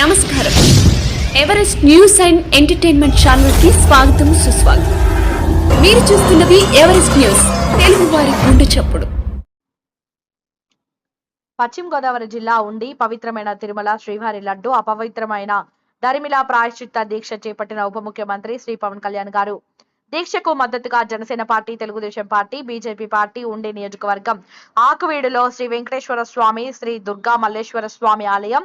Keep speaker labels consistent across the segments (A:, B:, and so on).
A: నమస్కారం. Everest news and entertainment ఛానల్కి స్వాగతం సుస్వాగతం. మీరు చూస్తున్నది ఎవరెస్ట్ న్యూస్ తెలుగు వారి గుండె చప్పుడు.
B: పశ్చిమ గోదావరి జిల్లా ఉండి పవిత్రమైన తిరుమల శ్రీవారి లడ్డు అపవిత్రమైన దరిమిల ప్రాయశ్చిత్త దీక్ష చేపట్టిన ఉప ముఖ్యమంత్రి శ్రీ పవన్ కళ్యాణ్ గారు. దీక్షకు మద్దతుగా Janasena party Telugudesam party BJP party Undi నియోజకవర్గం ఆకువీడులో శ్రీ వెంకటేశ్వర స్వామి శ్రీ దుర్గా మల్లేశ్వర స్వామి ఆలయం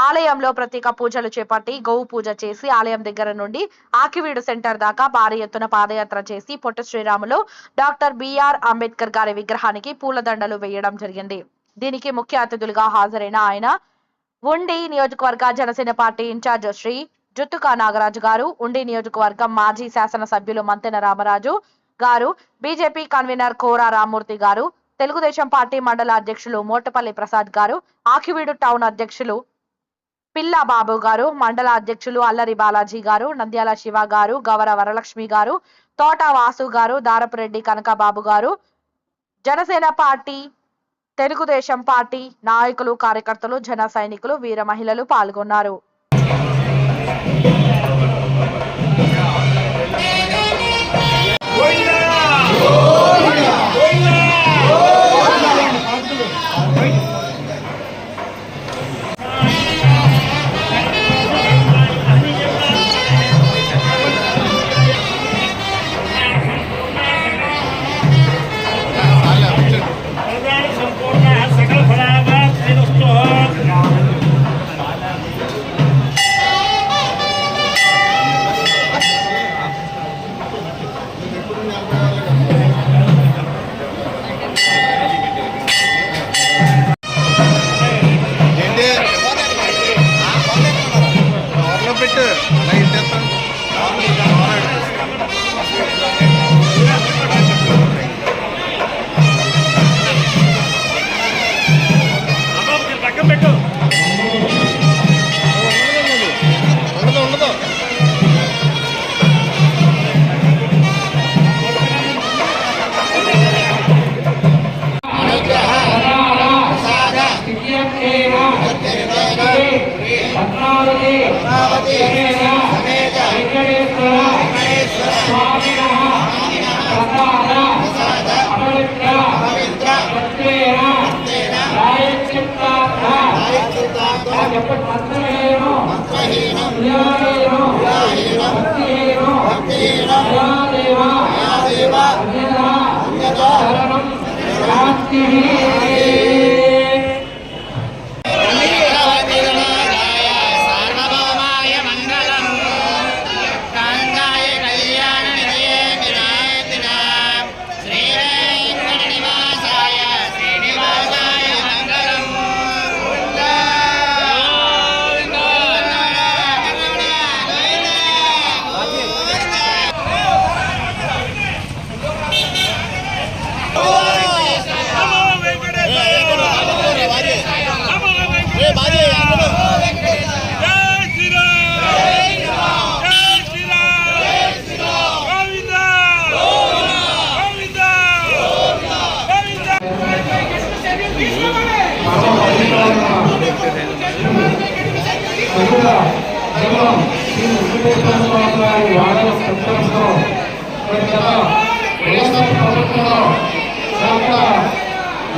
B: ఆలయంలో ప్రత్యేక పూజలు చేపట్టి గోవు పూజ చేసి ఆలయం దగ్గర నుండి ఆకివీడు సెంటర్ దాకా భారీ ఎత్తున పాదయాత్ర చేసి పొట్ట శ్రీరాములు డాక్టర్ బిఆర్ అంబేద్కర్ గారి విగ్రహానికి పూలదండలు వేయడం జరిగింది. దీనికి ముఖ్య అతిథులుగా హాజరైన ఆయన ఉండి నియోజకవర్గ Janasena party in charge Shri Juttuka Nagaraju garu Undi నియోజకవర్గం మాజీ శాసనసభ్యులు మంతెన రామరాజు గారు బీజేపీ కన్వీనర్ కోరా రామ్మూర్తి గారు తెలుగుదేశం పార్టీ మండల అధ్యక్షులు మోటపల్లి ప్రసాద్ గారు ఆకివీడు టౌన్ అధ్యక్షులు పిల్ల బాబు గారు మండల అధ్యక్షులు అల్లరి బాలాజీ గారు నంద్యాల శివ గారు గవర వరలక్ష్మి గారు తోట వాసు గారు దారపురెడ్డి కనకబాబు గారు జనసేన పార్టీ తెలుగుదేశం పార్టీ నాయకులు కార్యకర్తలు జన సైనికులు వీర మహిళలు పాల్గొన్నారు
C: Oh!
D: సార్వభౌమాయ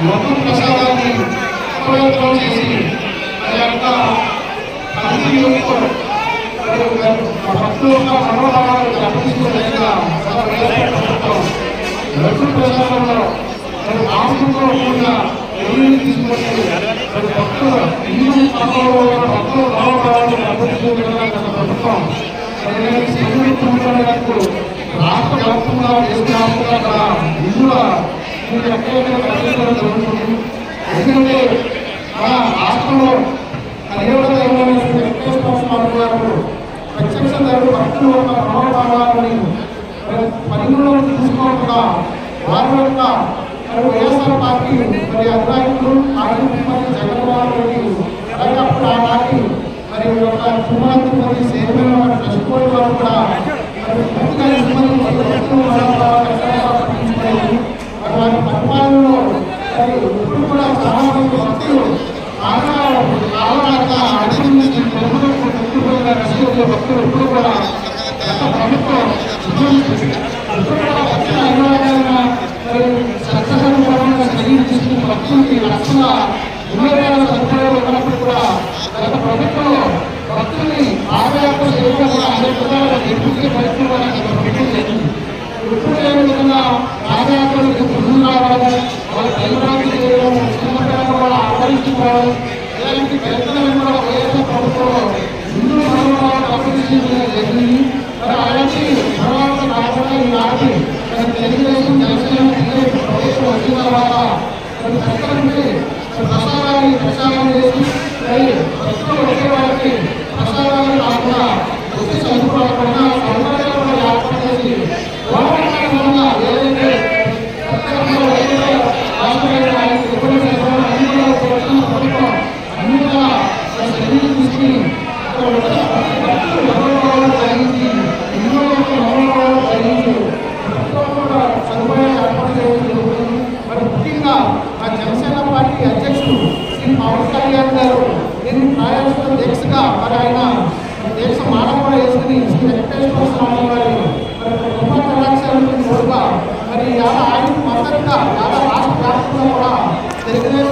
E: మొత్తం ప్రసాదాన్ని ఉపయోగం చేసి ఆ యొక్క అధికారులతో భక్తుల యొక్క మనోభావాలను దెబ్బతీసుకోలేక లడ్డు ప్రసాదంలో మరి మాంసంతో కూడిన తీసుకొని భక్తుల హిందూ మతంలో భక్తుల మనోభావాలను దెబ్బతీసుకోలేక గత ప్రభుత్వం మరి రాష్ట్ర వ్యాప్తంగా దేశ వ్యాప్తంగా హిందువుల మీరు ఎక్కడెక్కడ జరుగుతుంది ఎందుకంటే మన రాష్ట్రంలో పదిహేడు వెంకటేశ్వర స్వామి గారు ప్రత్యక్ష దేవుడు భక్తుల యొక్క మనోభావాలని పరిగణలోకి తీసుకోకుండా వారి యొక్క మరి వైఎస్ఆర్ పార్టీ మరి అధినాయకులు ఆయన మరి జగన్మోహన్ రెడ్డి అలాగే అప్పుడు ఆనాటి మరి ఒక సేవలు చచ్చిపోయిన వారు కూడా మరి పూర్తిగా ఇబ్బంది వారి పరిపాలనలో మరి ఇప్పుడు కూడా చాలా మంది భక్తులు అడిగింది ఎప్పుడు కూడా గత ప్రభుత్వం ఇప్పుడు కూడా వచ్చిన అనురాగాలను తీసుకురావాలి ఇలాంటి ప్రయత్నాలు కూడా వైఎస్ఆర్ ప్రభుత్వంలో ముందు అప్లికేషన్ జరిగింది మరి అలాంటి తర్వాత కాకుండా ఈనాటి మరి తెలుగుదేశం జనసేన టీడీపీ ప్రభుత్వం వచ్చిన తర్వాత మరి ప్రజలంటే ప్రసారాన్ని ప్రసారం చేసి మరి ప్రస్తుతం వచ్చే వారికి ప్రసారాన్ని కాకుండా వెంకటేశ్వర స్వామి వారి మరి గొప్ప కళాశాల మరి ఇలా ఆయన మొత్తంగా రాష్ట్ర వ్యాప్తంగా కూడా తెలుగుదేశం